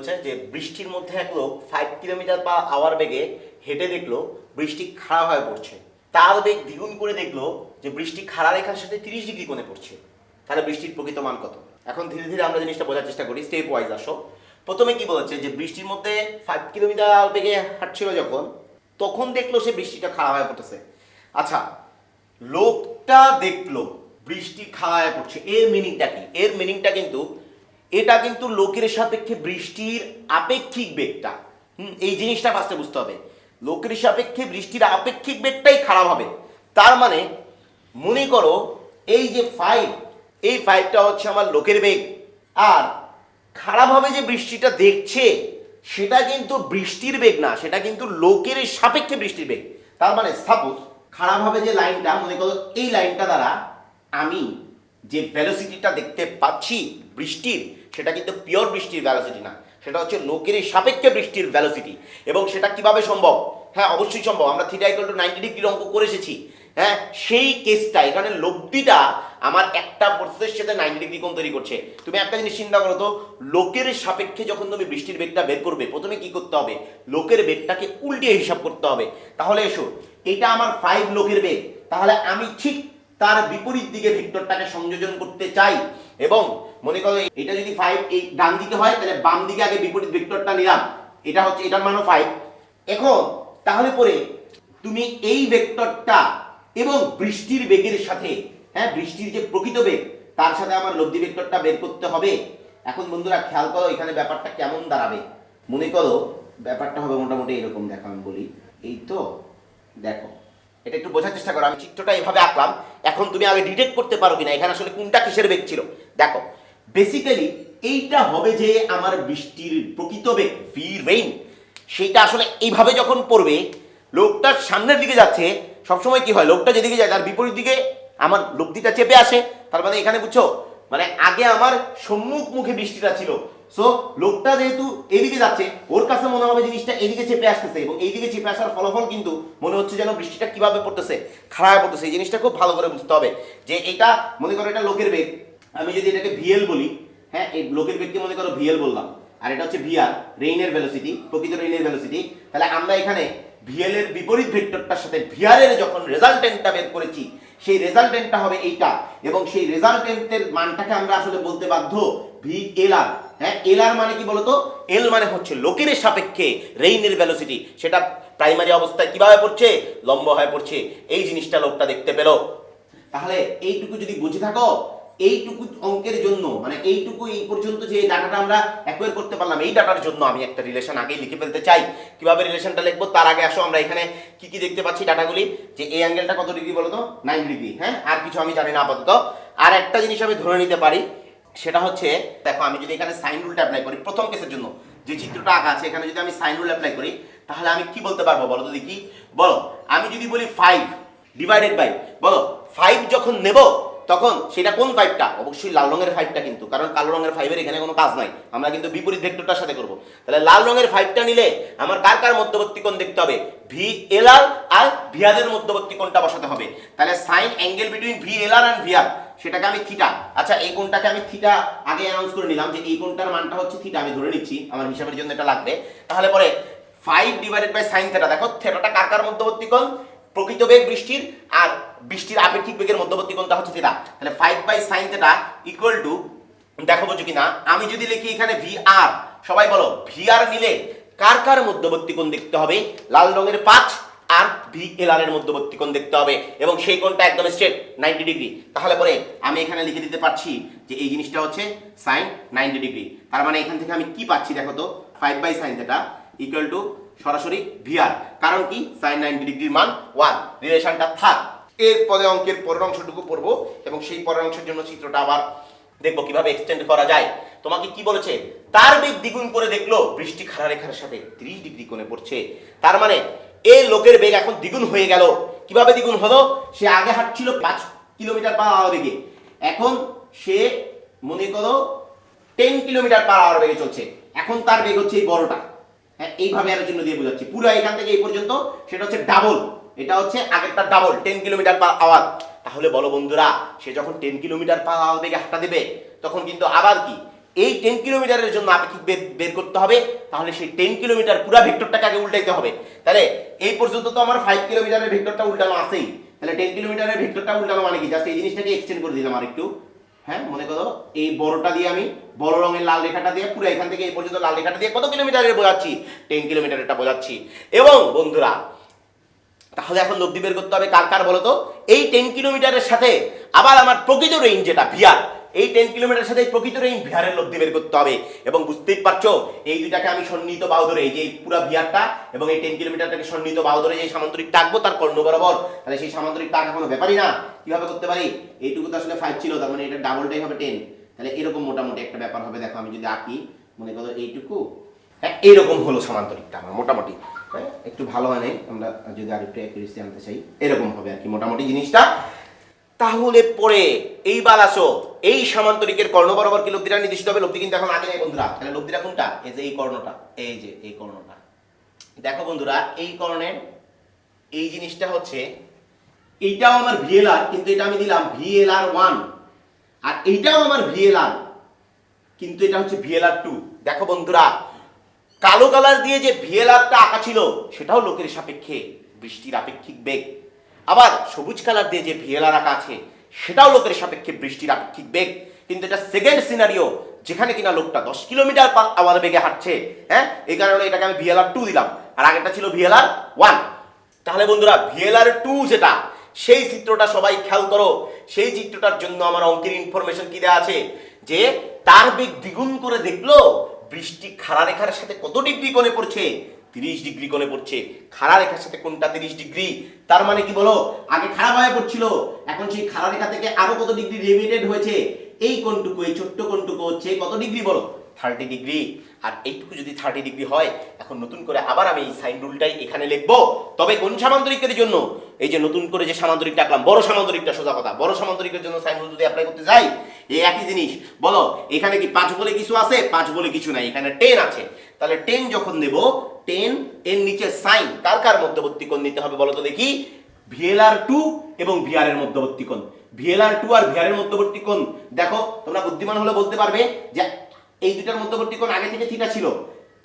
বলেছে যে বৃষ্টির মধ্যে এক লোক ফাইভ কিলোমিটার বা আওয়ার বেগে হেঁটে দেখল বৃষ্টি খাড়া হয়ে পড়ছে। তার বেগ দ্বিগুণ করে দেখল যে বৃষ্টি খাড়া রেখার সাথে তিরিশ ডিগ্রি কোণে পড়ছে। তাহলে বৃষ্টির প্রকৃত মান কত? এখন ধীরে ধীরে আমরা জিনিসটা বোঝার চেষ্টা করি স্টেপ ওয়াইজ আসো। প্রথমে কি বলেছে যে বৃষ্টির মধ্যে ফাইভ কিলোমিটার বেগে হাঁটছিল যখন, তখন দেখল সে বৃষ্টিটা খাড়া হয়ে পড়তেছে। আচ্ছা লোকটা দেখল বৃষ্টি খাওয়ায় পড়ছে। এর মিনিংটা কি? এর মিনিংটা কিন্তু এটা কিন্তু লোকের সাপেক্ষে বৃষ্টির আপেক্ষিক বেগটা। হুম, এই জিনিসটা ফার্স্টে বুঝতে হবে। লোকের সাপেক্ষে বৃষ্টির আপেক্ষিক বেগটাই খারাপ হবে। তার মানে মনে করো এই যে ফাইভ এই ফাইভটা হচ্ছে আমার লোকের বেগ। আর খারাপভাবে যে বৃষ্টিটা দেখছে, সেটা কিন্তু বৃষ্টির বেগ না, সেটা কিন্তু লোকের সাপেক্ষে বৃষ্টির বেগ। তার মানে সাপোজ খারাপভাবে যে লাইনটা মনে করো এই লাইনটা দ্বারা আমি যে ভ্যালোসিটিটা দেখতে পাচ্ছি বৃষ্টির, সেটা কিন্তু পিওর বৃষ্টির ভ্যালোসিটি না। সেটা হচ্ছে লোকের সাপেক্ষে বৃষ্টির ভ্যালোসিটি এবং সেটা কীভাবে সম্ভব? হ্যাঁ অবশ্যই সম্ভব। আমরা থ্রিটা ইকুয়াল টু নাইনটি ডিগ্রির অঙ্ক করে এসেছি। হ্যাঁ সেই কেসটা এখানে লব্ধিটা আমার একটা ফোর্সের সাথে নাইনটি ডিগ্রি কোণ তৈরি করছে। তুমি একটা জিনিস চিন্তা করো তো, লোকের সাপেক্ষে যখন তুমি বৃষ্টির বেগটা বের করবে, প্রথমে কি করতে হবে? লোকের বেগটাকে উল্টিয়ে হিসাব করতে হবে। তাহলে এসো, এটা আমার ফাইভ লোকের বেগ। তাহলে আমি ঠিক তার বিপরীত দিকে ভেক্টরটাকে সংযোজন করতে চাই এবং মনে করো এটা যদি ফাইভ এই ডান দিকে হয়, তাহলে বাম দিকে আগে বিপরীত ভেক্টরটা নিলাম। এটা হচ্ছে এটার মানও ফাইভ এখন, তাহলে পরে তুমি এই ভেক্টরটা এবং বৃষ্টির বেগের সাথে হ্যাঁ বৃষ্টির যে প্রকৃত বেগ, তার সাথে আমার লব্ধি ভেক্টরটা বের করতে হবে। এখন বন্ধুরা, খেয়াল করো এখানে ব্যাপারটা কেমন দাঁড়াবে। মনে করো ব্যাপারটা হবে মোটামুটি এরকম, দেখো আমি বলি। এই তো, দেখো। এটা একটু বোঝার চেষ্টা করো, আমি চিত্রটা এভাবে আঁকলাম। এখন তুমি আগে ডিটেক্ট করতে পারো কিনা, এখানে আসলে কোনটা কিসের বেগ ছিল। দেখো বেসিক্যালি এইটা হবে যে আমার বৃষ্টির প্রকৃত বেগ ভি রেইন সেইটা আসলে এইভাবে যখন পড়বে, লোকটার সামনের দিকে যাচ্ছে, সবসময় কি হয়, লোকটা যেদিকে যায় তার বিপরীত দিকে আমার লব্ধিটা চেপে আসে। তার মানে এখানে বুঝছ মানে আগে আমার সম্মুখ মুখে বৃষ্টিটা ছিল সো লোকটা যেহেতু এদিকে যাচ্ছে, ওর কাছে মনে হবে জিনিসটা এদিকে চেপে আসতেছে এবং এইদিকে চেপে আসার ফলাফল কিন্তু মনে হচ্ছে যেন বৃষ্টিটা কীভাবে পড়তেছে খারাপ পড়তেছে। এই জিনিসটা খুব ভালো করে বুঝতে হবে যে এটা, মনে করো এটা লোকের বেগ। আমি যদি এটাকে ভিএল বলি হ্যাঁ এই লোকের বেগকে মনে করো ভিএল বললাম। আর এটা হচ্ছে ভিআর রেইনের ভেলোসিটি প্রকৃত রেইনের ভেলোসিটি তাহলে আমরা এখানে ভিএল এর বিপরীত ভেক্টরটার সাথে ভিআর এর যখন রেজাল্টেন্টটা বের করেছি, সেই রেজাল্টেন্টটা হবে এইটা। এবং সেই রেজাল্টেন্টের মানটাকে আমরা আসলে বলতে বাধ্য ভি এল আর হ্যাঁ এল আর মানে কি বলতো? এল মানে হচ্ছে লোকের সাপেক্ষে রেইনের ভ্যালোসিটি সেটা প্রাইমারি অবস্থায় কীভাবে পড়ছে? লম্ব হয়ে পড়ছে। এই জিনিসটা লোকটা দেখতে পেল। তাহলে এইটুকু যদি বুঝে থাকো, এইটুকু অঙ্কের জন্য মানে এইটুকু এই পর্যন্ত যে ডাটাটা আমরা অ্যাকোয়ার করতে পারলাম, এই ডাটার জন্য আমি একটা রিলেশন আগেই লিখে ফেলতে চাই। কীভাবে রিলেশনটা লিখব? তার আগে আসো, আমরা এখানে কি কি দেখতে পাচ্ছি ডাটাগুলি? যে এই অ্যাঙ্গেলটা কত ডিগ্রি বলতো? নাইন ডিগ্রি হ্যাঁ আর কিছু আমি জানি না আপাতত। আর একটা জিনিস আমি ধরে নিতে পারি। সেটা হচ্ছে, দেখো আমি যদি এখানে সাইন রুলটা অ্যাপ্লাই করি, প্রথম কেসের জন্য যে চিত্রটা আঁকা আছে, এখানে যদি আমি সাইন রুল অ্যাপ্লাই করি, তাহলে আমি কি বলতে পারব বলো তো দেখি? বলো, আমি যদি বলি ফাইভ ডিভাইডেড বাই বলো ফাইভ যখন নেব, তখন সেটা কোন ফাইভটা অবশ্যই লাল রঙের ফাইভটা কিন্তু, কারণ কালো রঙের ফাইভের এখানে কোনো কাজ নাই। আমরা কিন্তু বিপরীত ভেক্টরটার সাথে করব। তাহলে লাল রঙের ফাইভটা নিলে আমার কার কার মধ্যবর্তী কোণ দেখতে হবে? ভি এল আর আর ভিআরের মধ্যবর্তী কোণটা বসাতে হবে। তাহলে sine angle between V L R and VR সেটাকে আমি থিটা আচ্ছা এই কোণটাকে আমি থিটা আগে অ্যানাউন্স করে নিলাম যে এই কোণটার মানটা হচ্ছে থিটা আমি ধরে নিচ্ছি, আমার হিসাবের জন্য এটা লাগবে। তাহলে পরে five divided by sine theta দেখো থেটাটা কার কার মধ্যবর্তী কোণ? প্রকৃত বেগ বৃষ্টির, আর বৃষ্টির আপেক্ষিক বেগের মধ্যবর্তী কোণটা হচ্ছে থেটা তাহলে five by sine theta equal to দেখো বুঝো কিনা, আমি যদি লিখি এখানে ভি আর সবাই বলো ভি আর নিলে কার কার মধ্যবর্তী কোণ দেখতে হবে? লাল রঙের পাঁচ আর ভি এল আর এর মধ্যবর্তী কোণ দেখতে হবে এবং সেই কোণটা একদম স্ট্রেট নাইনটি ডিগ্রি তাহলে পরে আমি এখানে লিখে দিতে পারছি যে এই জিনিসটা হচ্ছে সাইন নাইনটি ডিগ্রি তার মানে এখান থেকে আমি কি পাচ্ছি দেখো তো? Five by sine theta equal to সরাসরি ভিআর কারণ কি? সাইন নাইনটি ডিগ্রির মান ওয়ান রিলেশনটা থাক। এর পরে অঙ্কের পরের অংশটুকু পড়ব এবং সেই পরের অংশের জন্য চিত্রটা আবার দেখব কীভাবে এক্সটেন্ড করা যায়। তোমাকে কি বলেছে? তার বেগ দ্বিগুণ করে দেখল বৃষ্টি খাড়া রেখার সাথে ত্রিশ ডিগ্রি কোণে পড়ছে। তার মানে এই লোকের বেগ এখন দ্বিগুণ হয়ে গেল। কীভাবে দ্বিগুণ হলো? সে আগে হাঁটছিল পাঁচ কিলোমিটার পার আওয়ার বেগে। এখন সে, মনে করো টেন কিলোমিটার পার আওয়ার বেগে চলছে। এখন তার বেগ হচ্ছে এই বড়টা। হ্যাঁ এইভাবে আরও জন্য দিয়ে বোঝাচ্ছি। পুরো এখান থেকে এই পর্যন্ত সেটা হচ্ছে ডাবল এটা হচ্ছে আগেরটা double ten kilometre per hour তাহলে বলো বন্ধুরা, সে যখন টেন কিলোমিটার পার আওয়ার বেগে হাঁটা দেবে, তখন কিন্তু আবার কি? এই টেন কিলোমিটারের জন্য আপেক্ষিক বেগ বের করতে হবে, তাহলে সেই টেন কিলোমিটার পুরা ভেক্টরটাকে আগে উল্টাইতে হবে। তাহলে এই পর্যন্ত তো আমার ফাইভ কিলোমিটারের ভেক্টরটা উল্টানো আছেই। তাহলে টেন কিলোমিটারের ভেক্টরটা উল্টানো মানে কি? জাস্ট এই জিনিসটাকে এক্সটেন্ড করে দিলাম আর একটু হ্যাঁ মনে করো এই বড়টা দিয়ে আমি বড় রঙের লাল রেখাটা দিয়ে পুরো এখান থেকে এই পর্যন্ত লাল রেখাটা দিয়ে কত কিলোমিটারের বোঝাচ্ছি? টেন কিলোমিটারেরটা বোঝাচ্ছি। এবং বন্ধুরা, তাহলে এখন লব্ধি বের করতে হবে কার কার বলো তো এই টেন কিলোমিটারের সাথে আবার আমার প্রকৃত রেঞ্জ যেটা ভিআর এই টেন কিলোমিটারের সাথে প্রকৃত রেঞ্জ ভিআরের লব্ধি বের করতে হবে। এবং বুঝতেই পারছ, এই দুইটাকে আমি সন্নিহিত বাহু ধরে, এই যে পুরো ভিআরটা এবং এই টেন কিলোমিটারটাকে সন্নিহিত বাহু ধরে যে সামান্তরিক টাকবো তার কর্ণ বরাবর, তাহলে সেই সামান্তরিক টাকা কোনো ব্যাপারই না। কীভাবে করতে পারি? এইটুকু তো আসলে ফাইভ ছিল, তার মানে এটা ডাবলটাই হবে টেন তাহলে এরকম মোটামুটি একটা ব্যাপার হবে, দেখো আমি যদি আঁকি, মনে করো এইটুকু। হ্যাঁ এইরকম হলো সামান্তরিকটা আমার মোটামুটি। হ্যাঁ একটু ভালো হয় নাই, আমরা যদি আরেকটু অ্যাকুরেসি আনতে চাই, এরকম হবে আর কি মোটামুটি জিনিসটা। তাহলে পরে, এইবার আসো এই সামান্তরিকের কর্ণ বরাবর কি লব্ধিটা নির্দেশিত হবে? লব্ধি কিন্তু এখন আগে নেই বন্ধুরা। তাহলে লব্ধিটা কোনটা? এই যে এই কর্ণটা, এই যে এই কর্ণটা। দেখো বন্ধুরা, এই কর্ণের এই জিনিসটা হচ্ছে, এইটাও আমার ভিএলআর কিন্তু এটা আমি দিলাম ভিএলআর ওয়ান আর এইটাও আমার ভিএলআর কিন্তু এটা হচ্ছে ভিএলআর টু দেখো বন্ধুরা, কালো কালার দিয়ে যে ভিএলআরটা আঁকা ছিল, সেটাও লোকের সাপেক্ষে, বৃষ্টির আপেক্ষিক বেগ। আবার সবুজ কালার দিয়ে যে ভিএলআর আঁকা আছে সেটাও লোকের সাপেক্ষে বৃষ্টির আপেক্ষিক বেগ। কিন্তু এটা সেকেন্ড সিনারিও যেখানে কিনা লোকটা দশ কিলোমিটার পার আওয়ার বেগে হাঁটছে হ্যাঁ? এই কারণে এটাকে আমি ভিএলআর টু দিলাম। আর আগেরটা ছিল ভিএলআর ওয়ান তাহলে বন্ধুরা ভিএলআর টু যেটা, সেই চিত্রটা সবাই খেয়াল করো। সেই চিত্রটার জন্য আমার অঙ্কের ইনফরমেশন কি দেওয়া আছে? যে তার বেগ দ্বিগুণ করে দেখল, বৃষ্টি খাড়া রেখার সাথে কত ডিগ্রি কোণে পড়ছে? তিরিশ ডিগ্রি কোণে পড়ছে। খাড়া রেখার সাথে কোনটা তিরিশ ডিগ্রি। তার মানে কি বলো? আগে খারাপ হয়ে পড়ছিল। এখন সেই খাড়া রেখা থেকে আরও কত ডিগ্রি রেমিটেড হয়েছে? এই কোনটুকু এই ছোট্ট কোনটুকু হচ্ছে কত ডিগ্রি বলো? Thirty degree. আর এইটুকু যদি থার্টি ডিগ্রি হয়, এখন নতুন করে আবার আমি এই সাইন রুলটাই এখানে লিখব। তবে কোন সামান্তরিকের জন্য? এই যে নতুন করে যে সামান্তরিক ডাকলাম বড় সামান্তরিকটা সোজা কথা। বড় সামান্তরিকের জন্য সাইন রুল যদি অ্যাপ্লাই করতে যাই, এই একই জিনিস। বলো, এখানে কি পাঁচ বলে কিছু আছে? পাঁচ বলে কিছু নাই। এখানে টেন আছে। তাহলে টেন যখন দেব টেন এর নিচে সাইন কার কার মধ্যবর্তী কোণ নিতে হবে বলো তো দেখি ভিএলআর টু এবং ভিআর এর মধ্যবর্তী কোণ। ভিএলআর টু আর ভিআর এর মধ্যবর্তী কোণ, দেখো, তোমরা বুদ্ধিমান হলে বলতে পারবে যে এই দুটার মধ্যবর্তী কোণ আগে থেকে থিটা ছিল।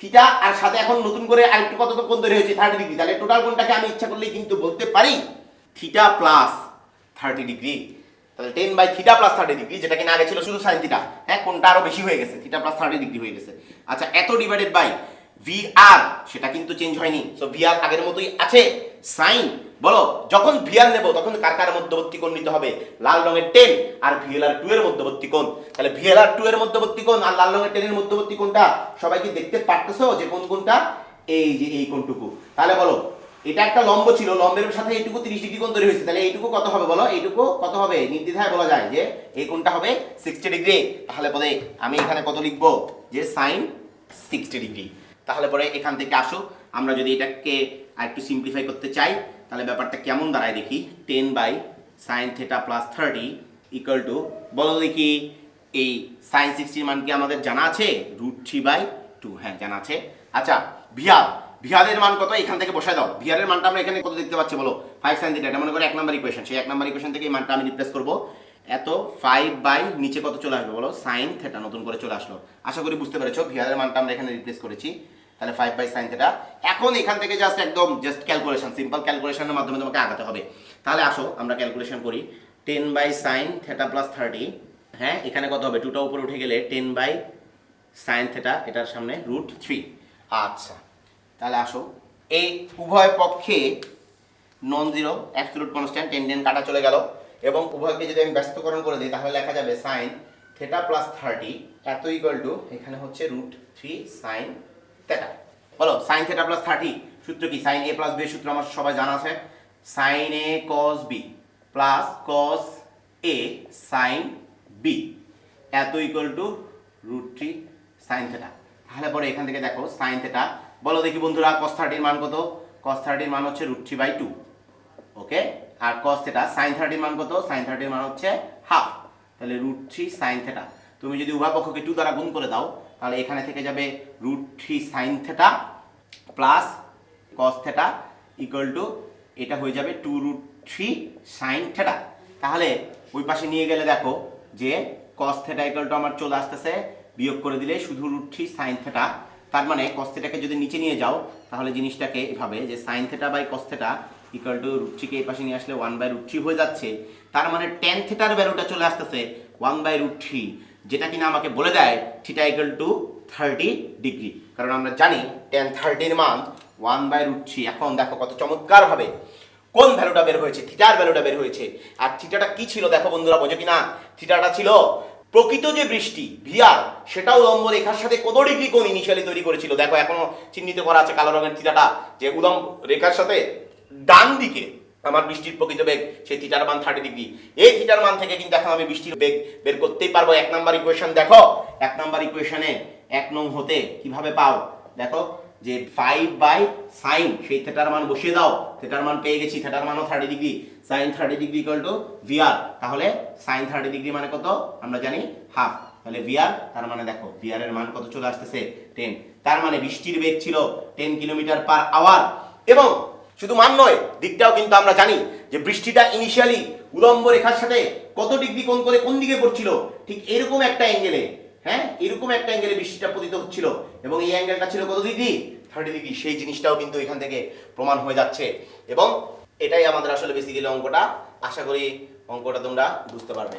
থিটা আর সাথে এখন নতুন করে আরেকটু কত কোণ তৈরি হয়েছে? থার্টি ডিগ্রি তাহলে টোটাল কোণটাকে আমি ইচ্ছা করলেই কিন্তু বলতে পারি। থিটা প্লাস থার্টি ডিগ্রি তাহলে ten by theta plus thirty degree যেটা কিনা আগে ছিল শুধু সাইন থিটা হ্যাঁ কোনটা আরও বেশি হয়ে গেছে? থিটা প্লাস থার্টি ডিগ্রি হয়ে গেছে। আচ্ছা এত ডিভাইডেড বাই ভি আর সেটা কিন্তু চেঞ্জ হয়নি। সো ভি আর আগের মতোই আছে সাইন বলো, যখন ভিআর নেব, তখন কার কার মধ্যবর্তী কোণ নিতে হবে? লাল রঙের টেন আর ভিএলআর টু এর মধ্যবর্তী কোণ। তাহলে ভিএলআর টু এর মধ্যবর্তী কোণ আর লাল রঙের টেনের মধ্যবর্তী কোণটা সবাই কি দেখতে পারতেছো যে কোন কোনটা এই যে এই কোণটুকু। তাহলে বলো এটা একটা লম্ব ছিল, লম্বের সাথে এইটুকু 30 ডিগ্রি কোণ তৈরি হয়েছে। তাহলে এইটুকু কত হবে বলো? এইটুকু কত হবে? নির্দ্বিধায় বলা যায় যে এই কোণটা হবে 60 ডিগ্রি তাহলে পরে আমি এখানে কত লিখব? যে সাইন 60 ডিগ্রি তাহলে পরে এখান থেকে আসো। আমরা যদি এটাকে আরেকটু সিম্পলিফাই করতে চাই, তাহলে ব্যাপারটা কেমন দাঁড়ায় দেখি। Ten by sine theta plus thirty equal to বলো দেখি, এই সাইন সিক্সটির মান কি আমাদের জানা আছে? রুট থ্রি বাই টু হ্যাঁ জানা আছে। আচ্ছা ভিআর ভিআরের মান কত? এখান থেকে বসায় দাও। ভিআরের মানটা আমরা এখানে কত দেখতে পাচ্ছি বলো? ফাইভ সাইন থিটা এটা মনে করে এক নাম্বার ইকুয়েশন সেই এক নাম্বার ইকুয়েশন থেকে এই মানটা আমি রিপ্লেস করব। এত ফাইভ বাই নিচে কত চলে আসবে বলো? সাইন থেটা নতুন করে চলে আসলো। আশা করি বুঝতে পেরেছ। ভিআরের মানটা আমরা এখানে রিপ্লেস করেছি। তাহলে ফাইভ বাই সাইন থেটা এখন এখান থেকে জাস্ট একদম জাস্ট ক্যালকুলেশন সিম্পল ক্যালকুলেশনের মাধ্যমে তোমাকে আগাতে হবে। তাহলে আসো, আমরা ক্যালকুলেশন করি। Ten by sine theta plus thirty হ্যাঁ এখানে কত হবে? টুটা উপরে উঠে গেলে টেন বাই সাইন থেটা এটার সামনে রুট থ্রি আচ্ছা। তাহলে আসো। এই উভয় পক্ষে non zero absolute constant ten ten কাটা চলে গেল। এবং উভয়কে যদি আমি ব্যস্তকরণ করে দিই, তাহলে লেখা যাবে সাইন থেটা প্লাস থার্টি এত ইকুয়াল টু এখানে হচ্ছে রুট থ্রি সাইন থেটা বলো সাইন থেটা প্লাস থার্টি সূত্র কি? সাইন এ প্লাস বি সূত্র আমার সবাই জানা আছে। Sine A cos B plus cos A sine B এত equal to root three sine theta তাহলে পরে এখান থেকে দেখো সাইন থেটা বলো দেখি বন্ধুরা কস থার্টির মান কত? কস থার্টির মান হচ্ছে root three by two okay R cos theta sine থার্টির মান কত? সাইন থার্টির মান হচ্ছে হাফ তাহলে রুট থ্রি সাইন থেটা তুমি যদি উভয় পক্ষকে টু দ্বারা গুণ করে দাও, তাহলে এখানে থেকে যাবে root three sine theta plus cos theta equal to এটা হয়ে যাবে two root three sine theta তাহলে ওই পাশে নিয়ে গেলে দেখো যে কস থেটা ইকুয়াল টু আমার চলে আসতেছে, বিয়োগ করে দিলে শুধু রুট থ্রি সাইন থেটা তার মানে কস থেটাকে যদি নিচে নিয়ে যাও, তাহলে জিনিসটাকে এভাবে যে sine theta by cos theta equal to root থ্রিকে এই পাশে নিয়ে আসলে ওয়ান বাই রুট থ্রি হয়ে যাচ্ছে, তার মানে টেন থেটার ভ্যালুটা চলে আসতেছে ওয়ান বাই রুট থ্রি যেটা কিনা আমাকে বলে দেয় theta equal to thirty degree কারণ আমরা জানি টেন থার্টির মান ওয়ান বাই রুট থ্রি এখন দেখো কত চমৎকার হবে। কোন ভ্যালুটা বের হয়েছে? থিটার ভ্যালুটা বের হয়েছে। আর থিটাটা কি ছিল দেখো বন্ধুরা, বোঝো কিনা? থিটাটা ছিল প্রকৃত যে বৃষ্টি, ভিয়ার, সেটাও লম্ব রেখার সাথে কত ডিগ্রি কোণ ইনিশিয়ালি তৈরি করেছিল? দেখো, এখনও চিহ্নিত করা আছে কালো রঙের থিটাটা, যে উদম রেখার সাথে ডান দিকে আমার বৃষ্টির প্রকৃত বেগ, সেই থিটার মান থার্টি ডিগ্রি এই থিটার মান থেকে কিন্তু এখন আমি বৃষ্টির বেগ বের করতেই পারব। এক নাম্বার ইকুয়েশন দেখো, এক নাম্বার ইকুয়েশনে এক নং হতে কীভাবে পাও? দেখো যে ফাইভ বাই সাইন সেই থেটার মান বসিয়ে দাও। থেটার মান পেয়ে গেছি থেটার মানও thirty degree sine thirty degree equal to VR তাহলে সাইন থার্টি ডিগ্রি মানে কত? আমরা জানি হাফ তাহলে ভিআর তার মানে দেখো ভিআর এর মান কত চলে আসতেছে? টেন তার মানে বৃষ্টির বেগ ছিল টেন কিলোমিটার পার আওয়ার এবং শুধু মান নয়, দিকটাও কিন্তু আমরা জানি যে বৃষ্টিটা ইনিশিয়ালি উলম্ব রেখার সাথে কত ডিগ্রি কোণ করে কোন দিকে পড়ছিল? ঠিক এরকম একটা অ্যাঙ্গেলে হ্যাঁ? এরকম একটা অ্যাঙ্গেলে বৃষ্টিটা পতিত হচ্ছিল। এবং এই অ্যাঙ্গেলটা ছিল কত ডিগ্রি? Thirty degree. সেই জিনিসটাও কিন্তু এখান থেকে প্রমাণ হয়ে যাচ্ছে। এবং এটাই আমাদের আসলে বেসিক্যালি অঙ্কটা। আশা করি অঙ্কটা তোমরা বুঝতে পারবে।